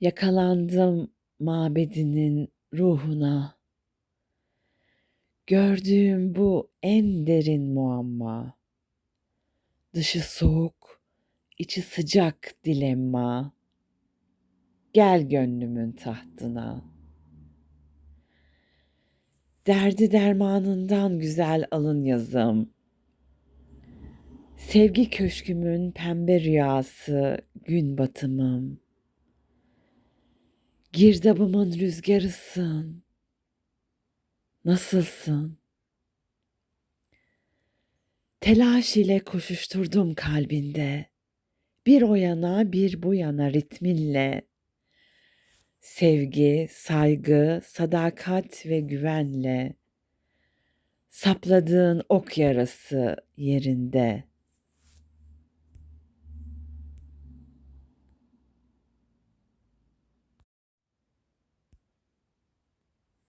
Yakalandım mabedinin ruhuna. Gördüğüm bu en derin muamma. Dışı soğuk, içi sıcak dilemma. Gel gönlümün tahtına. Derdi dermanından güzel alın yazım. Sevgi köşkümün pembe rüyası gün batımım. Girdabımın rüzgarısın. Nasılsın? Telaş ile koşuşturdum kalbinde. Bir o yana bir bu yana ritminle. Sevgi, saygı, sadakat ve güvenle. Sapladığın ok yarası yerinde.